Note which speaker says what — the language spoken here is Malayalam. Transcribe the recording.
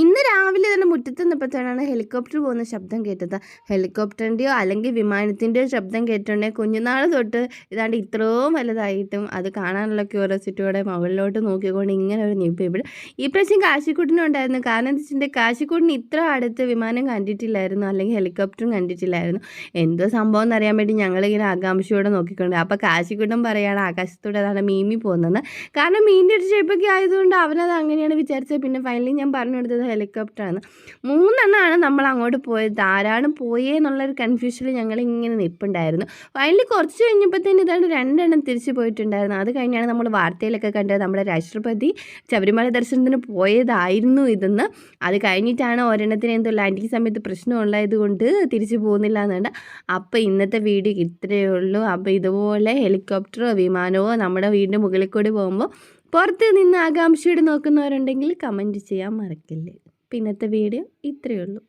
Speaker 1: ഇന്ന് രാവിലെ തന്നെ മുറ്റത്ത് നിന്നപ്പോഴത്തേനാണ് ഹെലികോപ്റ്റർ പോകുന്ന ശബ്ദം കേട്ടത്. ഹെലികോപ്റ്ററിന്റെയോ അല്ലെങ്കിൽ വിമാനത്തിന്റെയോ ശബ്ദം കേട്ടിട്ടുണ്ടെങ്കിൽ കുഞ്ഞുനാൾ തൊട്ട് ഇതാണ്ട് ഇത്രയും വലുതായിട്ടും അത് കാണാനുള്ള ക്യൂരിയോസിറ്റിയോടെ മുകളിലോട്ട് നോക്കിക്കൊണ്ട് ഇങ്ങനെ ഒരു നിപ്പ് ഇവിടെ. ഈ പ്രാവശ്യം കാശിക്കൂട്ടിനും ഉണ്ടായിരുന്നു. കാരണം എന്താ വെച്ചിട്ടുണ്ടെങ്കിൽ കാശിക്കൂട്ടിന് ഇത്ര അടുത്ത് വിമാനം കണ്ടിട്ടില്ലായിരുന്നു. അല്ലെങ്കിൽ ഹെലികോപ്റ്ററും കണ്ടിട്ടില്ലായിരുന്നു. എന്തോ സംഭവം എന്നറിയാൻ വേണ്ടി ഞങ്ങളിങ്ങനെ ആകാംക്ഷയോടെ നോക്കിക്കൊണ്ട്. അപ്പോൾ കാശിക്കൂട്ടം പറയുകയാണ് ആകാശത്തോടെ അതാണ് മീമി പോകുന്നത് കാരണം മീനിന്റെ ഒരു ഷേപ്പൊക്കെ ആയതുകൊണ്ട് അവനത് അങ്ങനെയാണ് വിചാരിച്ചത്. പിന്നെ ഫൈനലി ഞാൻ പറഞ്ഞു കൊടുത്തത് ഹെലികോപ്റ്ററാണ് മൂന്നെണ്ണമാണ് നമ്മൾ അങ്ങോട്ട് പോയത്. ആരാണ് പോയേ എന്നുള്ളൊരു കൺഫ്യൂഷനിൽ ഞങ്ങൾ ഇങ്ങനെ നിൽപ്പുണ്ടായിരുന്നു ഫൈനലി കുറച്ച് കഴിഞ്ഞപ്പോഴത്തേന് ഇതാണ് രണ്ടെണ്ണം തിരിച്ചു പോയിട്ടുണ്ടായിരുന്നു. അത് കഴിഞ്ഞാണ് നമ്മൾ വാർത്തയിലൊക്കെ കണ്ടത് നമ്മുടെ രാഷ്ട്രപതി ശബരിമല ദർശനത്തിന് പോയതായിരുന്നു ഇതെന്ന്. അത് കഴിഞ്ഞിട്ടാണ് ഒരെണ്ണത്തിന് എന്തോ ലാൻഡിങ് സമയത്ത് പ്രശ്നമുള്ളത് കൊണ്ട് തിരിച്ചു പോകുന്നില്ല എന്നുണ്ട്. അപ്പോൾ ഇന്നത്തെ വീഡിയോ ഇത്രയേ ഉള്ളൂ. അപ്പോൾ ഇതുപോലെ ഹെലികോപ്റ്ററോ വിമാനമോ നമ്മുടെ വീടിന്റെ മുകളിൽ കൂടി പോകുമ്പോൾ പുറത്ത് നിന്ന് ആകാംക്ഷയോട് നോക്കുന്നവരുണ്ടെങ്കിൽ കമന്റ് ചെയ്യാൻ മറക്കില്ലേ. പിന്നത്തെ വീഡിയോ ഇത്രയേ ഉള്ളൂ.